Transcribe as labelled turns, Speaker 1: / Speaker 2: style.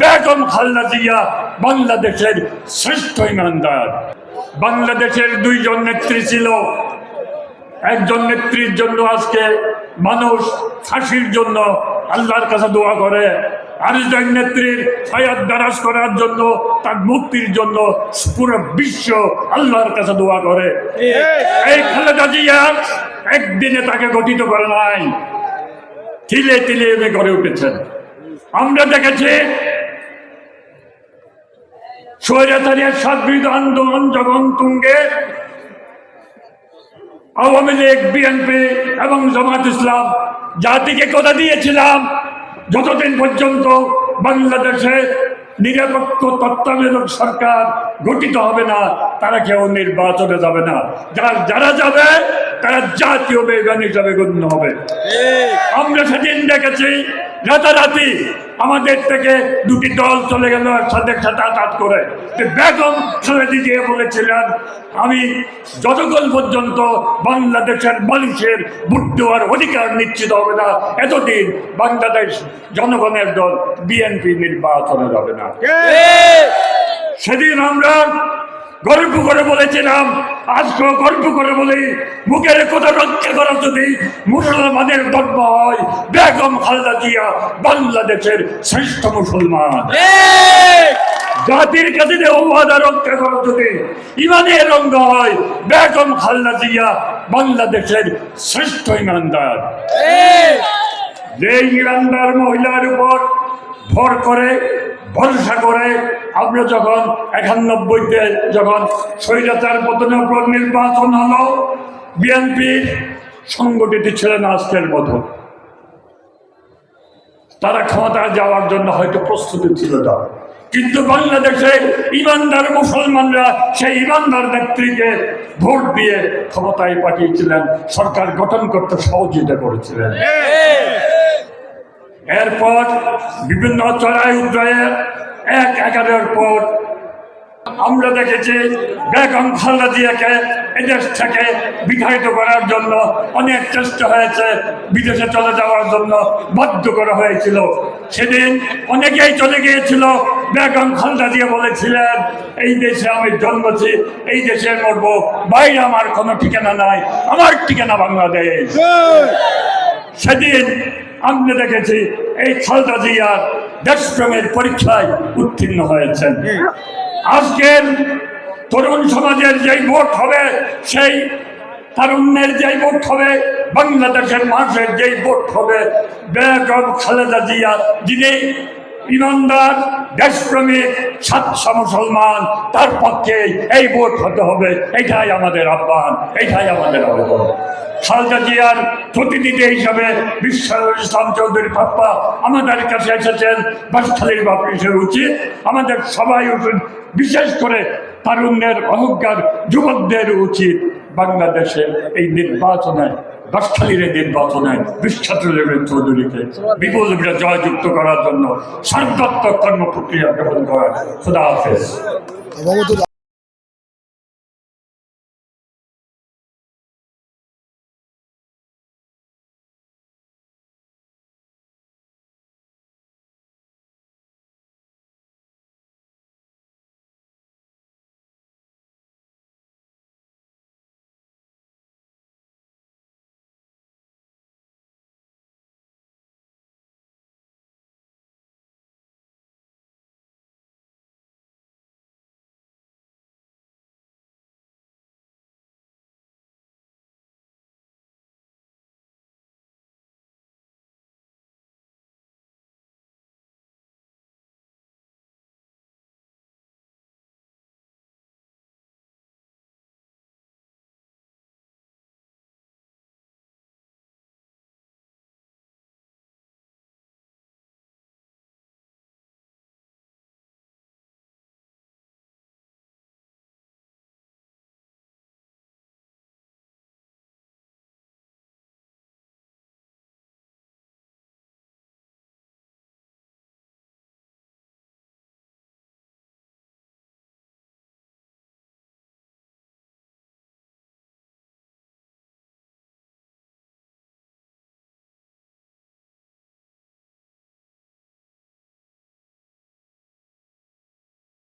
Speaker 1: বেগম খালদা জিয়া বাংলাদেশের শ্রেষ্ঠ ইমানদার। বাংলাদেশের দুইজন নেত্রী ছিল। একজন নেত্রীর জন্য আজকে মানুষ ফাঁসির জন্য আল্লাহর কাছে দোয়া করে। আরেকজন নেত্রীর ছায়াত দারাজ করার জন্য, তার মুক্তির জন্য পুরো বিশ্ব আল্লাহর কাছে দোয়া করে। এই খালেদা জিয়া একদিনে তাকে গঠিত করে নাই। তিলে তিলে এমনি গড়ে উঠেছেন। আমরা দেখেছি স্বৈরাচারের স্বাধীন আন্দোলন যখন তুঙ্গে আওয়ামী লীগ, বিএনপি এবং জামাত ইসলাম জাতিকে কথা দিয়েছিলাম যতদিন পর্যন্ত বাংলাদেশে নিরপেক্ষ তত্ত্বাবধায়ক সরকার গঠিত হবে না, তারা কেউ নির্বাচনে যাবে না। যারা যারা যাবে তারা জাতীয় বেগান হিসাবে গণ্য হবে। আমরা সেদিন দেখেছি রাতারাতি আমাদের থেকে দুটি দল চলে গেল সাথে সাথে আঘাত করে। বেগম খালেদি দিয়ে বলেছিলেন আমি যতক্ষণ পর্যন্ত বাংলাদেশের মানুষের ভোট দেওয়ার অধিকার নিশ্চিত হবে না এতদিন বাংলাদেশ জনগণের দল বিএনপি নির্বাচনে যাবে না। সেদিন আমরা গল্প করে বলেছিলাম আজকে গল্প করে বলি মুখের কথা রক্ষা করা যদি মুসলমানের ধর্ম হয় বেগম খালেদা জিয়া বাংলাদেশের শ্রেষ্ঠ মুসলমান। জাতির কাছে যে ওয়াদা রক্ষা করা যদি ইমানের রঙ্গ হয় বেগম খালেদা জিয়া বাংলাদেশের শ্রেষ্ঠ ইমানদার। যে ইমানদার মহিলার উপর ভর করে, ভরসা করে আমরা যখন একানব্বইতে যখন স্বৈরাচার পতনের উপর নির্বাচন হলো বিএনপি সংগঠিত ছিলেন আজকের মতো। তারা ক্ষমতায় যাওয়ার জন্য হয়তো প্রস্তুতি ছিল না। কিন্তু বাংলাদেশে ইমানদার মুসলমানরা সেই ইমানদার নেত্রীকে ভোট দিয়ে ক্ষমতায় পাঠিয়েছিলেন। সরকার গঠন করতে সহযোগিতা করেছিলেন। এরপর বিভিন্ন চড়াই উদ্রয়ের এক এগারোর পর আমরা দেখেছি বেগম খালেদা জিয়াকে এদেশ থেকে বিতাড়িত করার জন্য অনেক চেষ্টা হয়েছে বিদেশে চলে যাওয়ার জন্য বাধ্য করা হয়েছিল। সেদিন অনেকেই চলে গিয়েছিল। বেগম খালেদা জিয়া বলেছিলেন এই দেশে আমি জন্মেছি এই দেশে মরবো বাইরে আমার কোনো ঠিকানা নাই আমার ঠিকানা বাংলাদেশ। সেদিন আমরা দেখেছি, এই খালদা জিয়ার দেশপ্রেমের পরীক্ষায় উত্তীর্ণ হয়েছেন। আজকের তরুণ সমাজের যেই ভোট হবে, সেই তারুণ্যের যেই ভোট হবে, বাংলাদেশের মানুষের যেই ভোট হবে, বেগম খালেদা জিয়া যিনি ইমানদার দেশপ্রেমিক স্বাচ্ছা মুসলমান, তার পক্ষে এই ভোট হতে হবে। এটাই আমাদের আহ্বান, এটাই আমাদের আহ্বান। খালেদা জিয়ার প্রতিনিধি হিসাবে বিশ্ব ইসলাম চৌধুরী পাপ্পা আমাদের কাছে এসেছেন। বাসখালীর বাপ হিসেবে উচিত। আমাদের সবাই উচিত, বিশেষ করে তারুণ্যের অহংকার যুবকদের উচিত বাংলাদেশের এই নির্বাচনে বাসখালীর নির্বাচনে বিশ্বাসের চৌধুরীকে। বিপুল জয়যুক্ত করার জন্য সার্বত্রিক কর্ম প্রক্রিয়া গ্রহণ করা খুদা হাফেজ।